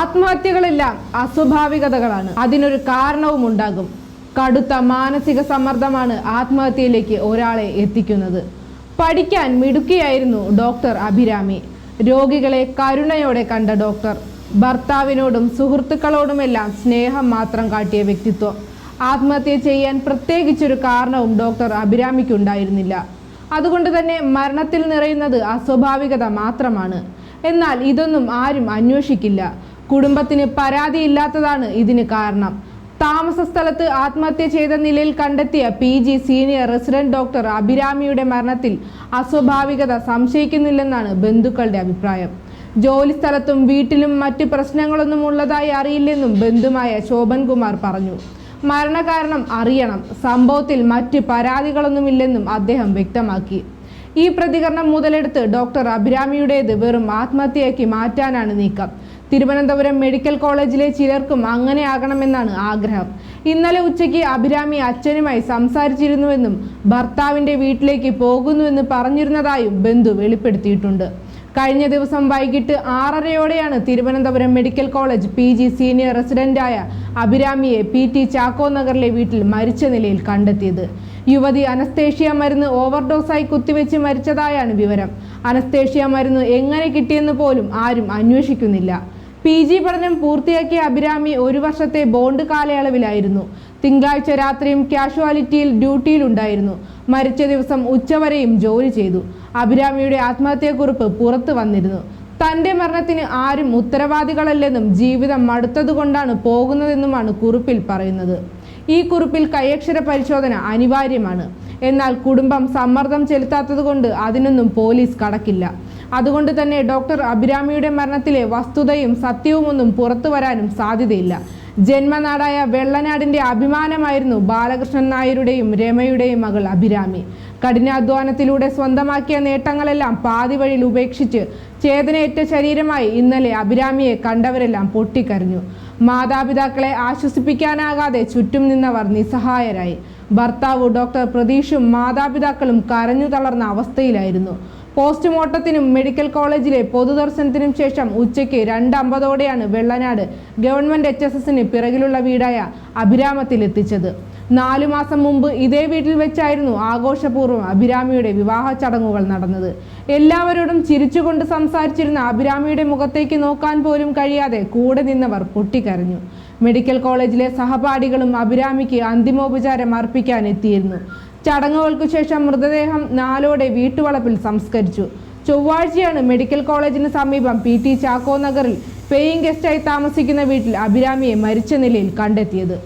ആത്മഹത്യകളെല്ലാം അസ്വാഭാവികതകളാണ്. അതിനൊരു കാരണവും ഉണ്ടാകും. കടുത്ത മാനസിക സമ്മർദ്ദമാണ് ആത്മഹത്യയിലേക്ക് ഒരാളെ എത്തിക്കുന്നത്. പഠിക്കാൻ മിടുക്കിയായിരുന്നു ഡോക്ടർ അഭിരാമി. രോഗികളെ കരുണയോടെ കണ്ട ഡോക്ടർ. ഭർത്താവിനോടും സുഹൃത്തുക്കളോടുമെല്ലാം സ്നേഹം മാത്രം കാട്ടിയ വ്യക്തിത്വം. ആത്മഹത്യ ചെയ്യാൻ പ്രത്യേകിച്ചൊരു കാരണവും ഡോക്ടർ അഭിരാമിക്കുണ്ടായിരുന്നില്ല. അതുകൊണ്ട് തന്നെ മരണത്തിൽ നിറയുന്നത് അസ്വാഭാവികത മാത്രമാണ്. എന്നാൽ ഇതൊന്നും ആരും അന്വേഷിക്കില്ല. കുടുംബത്തിന് പരാതിയില്ലാത്തതാണ് ഇതിന് കാരണം. താമസ സ്ഥലത്ത് ആത്മഹത്യ ചെയ്ത നിലയിൽ കണ്ടെത്തിയ P G senior resident doctor അഭിരാമിയുടെ മരണത്തിൽ അസ്വാഭാവികത സംശയിക്കുന്നില്ലെന്നാണ് ബന്ധുക്കളുടെ അഭിപ്രായം. ജോലി സ്ഥലത്തും വീട്ടിലും മറ്റ് പ്രശ്നങ്ങളൊന്നും ഉള്ളതായി അറിയില്ലെന്നും ബന്ധുമായ ശോഭൻ കുമാർ പറഞ്ഞു. മരണകാരണം അറിയണം. സംഭവത്തിൽ മറ്റ് പരാതികളൊന്നുമില്ലെന്നും അദ്ദേഹം വ്യക്തമാക്കി. ഈ പ്രതികരണം മുതലെടുത്ത് ഡോക്ടർ അഭിരാമിയുടേത് വെറും ആത്മഹത്യയാക്കി മാറ്റാനാണ് നീക്കം. തിരുവനന്തപുരം മെഡിക്കൽ കോളേജിലെ ചിലർക്കും അങ്ങനെയാകണമെന്നാണ് ആഗ്രഹം. ഇന്നലെ ഉച്ചയ്ക്ക് അഭിരാമി അച്ഛനുമായി സംസാരിച്ചിരുന്നുവെന്നും ഭർത്താവിന്റെ വീട്ടിലേക്ക് പോകുന്നുവെന്ന് പറഞ്ഞിരുന്നതായും ബന്ധു വെളിപ്പെടുത്തിയിട്ടുണ്ട്. കഴിഞ്ഞ ദിവസം വൈകിട്ട് ആറരയോടെയാണ് Thiruvananthapuram medical college P G senior റെസിഡന്റായ അഭിരാമിയെ പി ടി ചാക്കോ നഗറിലെ വീട്ടിൽ മരിച്ച നിലയിൽ കണ്ടെത്തിയത്. യുവതി അനസ്തേഷ്യ മരുന്ന് ഓവർഡോസായി കുത്തിവെച്ച് മരിച്ചതായാണ് വിവരം. അനസ്തേഷ്യ മരുന്ന് എങ്ങനെ കിട്ടിയെന്ന് പോലും ആരും അന്വേഷിക്കുന്നില്ല. പി ജി പഠനം പൂർത്തിയാക്കിയ അഭിരാമി ഒരു വർഷത്തെ ബോണ്ട് കാലയളവിലായിരുന്നു. തിങ്കളാഴ്ച രാത്രിയും കാഷ്വാലിറ്റിയിൽ ഡ്യൂട്ടിയിലുണ്ടായിരുന്നു. മരിച്ച ദിവസം ഉച്ചവരെയും ജോലി ചെയ്തു. അഭിരാമിയുടെ ആത്മഹത്യാക്കുറിപ്പ് പുറത്തു വന്നിരുന്നു. തന്റെ മരണത്തിന് ആരും ഉത്തരവാദികളല്ലെന്നും ജീവിതം മടുത്തതുകൊണ്ടാണ് പോകുന്നതെന്നുമാണ് കുറിപ്പിൽ പറയുന്നത്. ഈ കുറിപ്പിൽ കൈയക്ഷര പരിശോധന അനിവാര്യമാണ്. എന്നാൽ കുടുംബം സമ്മർദ്ദം ചെലുത്താത്തതുകൊണ്ട് അതിനൊന്നും പോലീസ് കടക്കില്ല. അതുകൊണ്ട് തന്നെ ഡോക്ടർ അഭിരാമിയുടെ മരണത്തിലെ വസ്തുതയും സത്യവുമൊന്നും പുറത്തു വരാനും സാധ്യതയില്ല. ജന്മനാടായ വെള്ളനാടിന്റെ അഭിമാനമായിരുന്നു ബാലകൃഷ്ണൻ നായരുടെയും രമയുടെയും മകൾ അഭിരാമി. കഠിനാധ്വാനത്തിലൂടെ സ്വന്തമാക്കിയ നേട്ടങ്ങളെല്ലാം പാതി വഴിയിൽ ഉപേക്ഷിച്ച് ചേതനയേറ്റ ശരീരമായി ഇന്നലെ അഭിരാമിയെ കണ്ടവരെല്ലാം പൊട്ടിക്കരഞ്ഞു. മാതാപിതാക്കളെ ആശ്വസിപ്പിക്കാനാകാതെ ചുറ്റും നിന്നവർ നിസ്സഹായരായി. ഭർത്താവ് ഡോക്ടർ പ്രതീഷും മാതാപിതാക്കളും കരഞ്ഞു തളർന്ന അവസ്ഥയിലായിരുന്നു. പോസ്റ്റ്മോർട്ടത്തിനും മെഡിക്കൽ കോളേജിലെ പൊതുദർശനത്തിനും ശേഷം ഉച്ചയ്ക്ക് രണ്ടമ്പതോടെയാണ് വെള്ളനാട് ഗവൺമെന്റ് എച്ച് എസ് എസിന് പിറകിലുള്ള വീടായ അഭിരാമത്തിൽ എത്തിച്ചത്. നാലു മാസം മുമ്പ് ഇതേ വീട്ടിൽ വെച്ചായിരുന്നു ആഘോഷപൂർവം അഭിരാമിയുടെ വിവാഹ ചടങ്ങുകൾ നടന്നത്. എല്ലാവരോടും ചിരിച്ചുകൊണ്ട് സംസാരിച്ചിരുന്ന അഭിരാമിയുടെ മുഖത്തേക്ക് നോക്കാൻ പോലും കഴിയാതെ കൂടെ നിന്നവർ പൊട്ടിക്കരഞ്ഞു. മെഡിക്കൽ കോളേജിലെ സഹപാഠികളും അഭിരാമിക്ക് അന്തിമോപചാരം അർപ്പിക്കാൻ എത്തിയിരുന്നു. ചടങ്ങുകൾക്കു ശേഷം മൃതദേഹം നാലോടെ വീട്ടുവളപ്പിൽ സംസ്കരിച്ചു. ചൊവ്വാഴ്ചയാണ് മെഡിക്കൽ കോളേജിന് സമീപം പി ടി ചാക്കോ നഗറിൽ പേയിങ് ഗസ്റ്റായി താമസിക്കുന്ന വീട്ടിൽ അഭിരാമിയെ മരിച്ച നിലയിൽ കണ്ടെത്തിയത്.